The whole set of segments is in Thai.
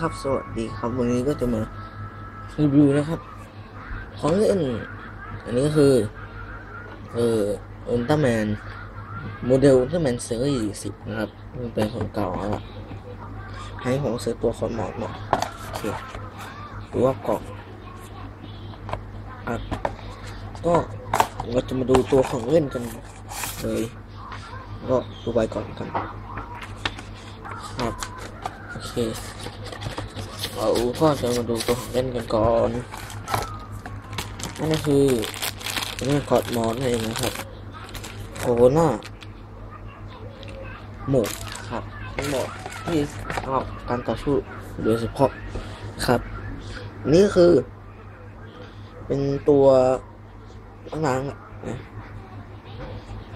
ครับ สวัสดีครับ วันนี้ก็จะมารีวิวนะครับ ของเล่น อันนี้ก็คือ เอ่ออุลตร้าแมนโมเดลอุลตร้าแมนเซีรีส์สิบนะครับมันเป็นของเก่าแล้วล่ะให้ผมซื้อตัวคอนหมอดมาโอเคดูว่ากล่องอะก็เราจะมาดูตัวของเล่นกันเลยก็ดูไปก่อนกันครับ โอเคเราก็จะมาดูตัวของเล่นกันก่อนนั่นก็คือเรื่องกอดมอนนั่นเองนะครับโคโน่าหมกครับทั้งหมดที่สำหรับการต่อสู้โดยเฉพาะครับ นี่คือ เป็นตัวล้างนะ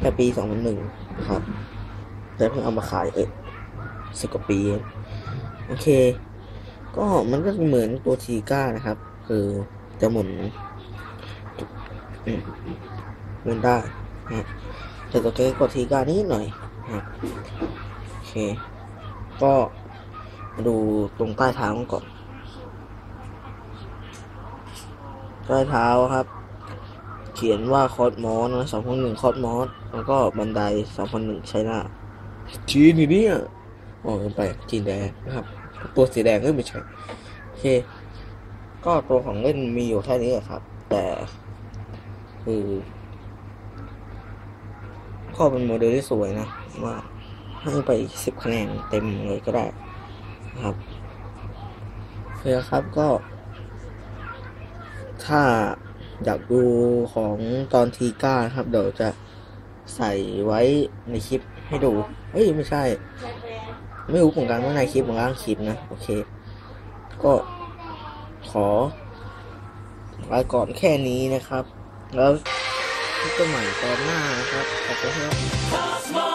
แต่ปี 2001 ครับ แต่เพิ่งเอามาขายเออสิบกว่าปี โอเค ก็มันก็เหมือนตัวทีก้านะครับ คือจะหมุนหมุนได้นะแต่ตัวแกกว่าทีก้านิดหน่อยนะโอเค ก็มาดูตรงใต้เท้ามันก่อน ใต้เท้าครับ เขียนว่าคอร์ดมอสนะสองพันหนึ่งคอร์ดมอสแล้วก็บันไดสองพันหนึ่งใช้หน้าจีนนี่เนี่ยอ๋อไปจีนแดงนะครับ ตัวสีแดงก็ไม่ใช่โอเค ก็ตัวของเล่นมีอยู่แค่นี้แหละครับ แต่คือก็เป็นโมเดลที่สวยนะว่าให้ไปสิบคะแนนเต็มเลยก็ได้ครับโอเคครับก็ ถ้าอยากดูของตอนทีก้านะครับ เดี๋ยวจะใส่ไว้ในคลิปให้ดู เฮ้ย ไม่ใช่ ไม่รู้เหมือนกันว่าในคลิปหรือล่างคลิปนะ โอเค ก็ขอลาก่อนแค่นี้นะครับ แล้วพบกันใหม่ตอนหน้านะครับ ขอบคุณครับ